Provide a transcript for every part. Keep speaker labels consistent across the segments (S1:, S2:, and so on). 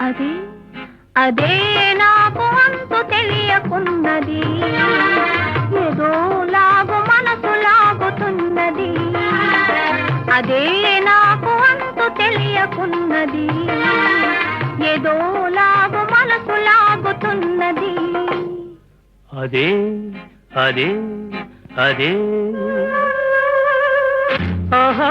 S1: అదే అదే నాకు అంతు తెలియకున్నది. ఏదో లాగు మనసు లాగుతున్నది. అదే నాకు అంతు తెలియకున్నది. ఏదో లాగు మనసు లాగుతున్నది.
S2: అదే అదే అదే. ఆహా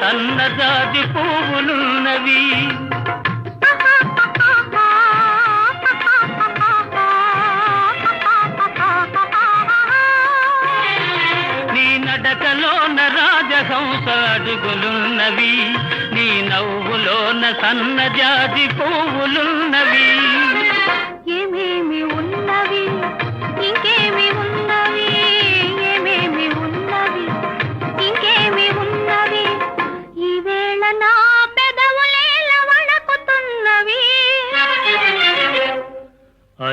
S2: సన్నజాజి పువ్వులున్నవి. నీ నడకలోన రాజహంస అడుగులున్నవి నీ నవ్వులోన సన్నజాజి పువ్వులున్నవి.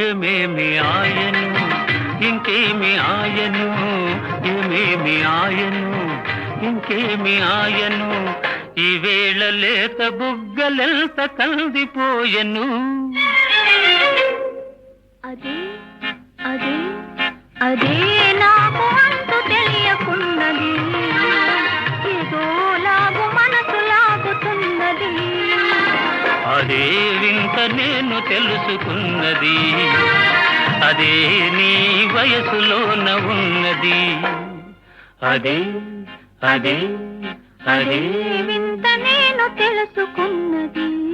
S2: ఏమేమి ఆయను? ఇంకేమి ఆయను? ఏమేమి ఆయను? ఇంకేమి ఆయను? ఈ వేళ లేత బుగ్గలెంత కందిపోయను
S1: అదే అదే. అదే నాకు అంతు తెలియకున్నది ఏదో లాగు మనసు లాగుతున్నది.
S2: అదే వింత నేను తెలుసుకున్నది. అదే నీ వయసులోన ఉన్నది. అదే అదే
S1: అదే
S2: అదే
S1: వింత నేను తెలుసుకున్నది.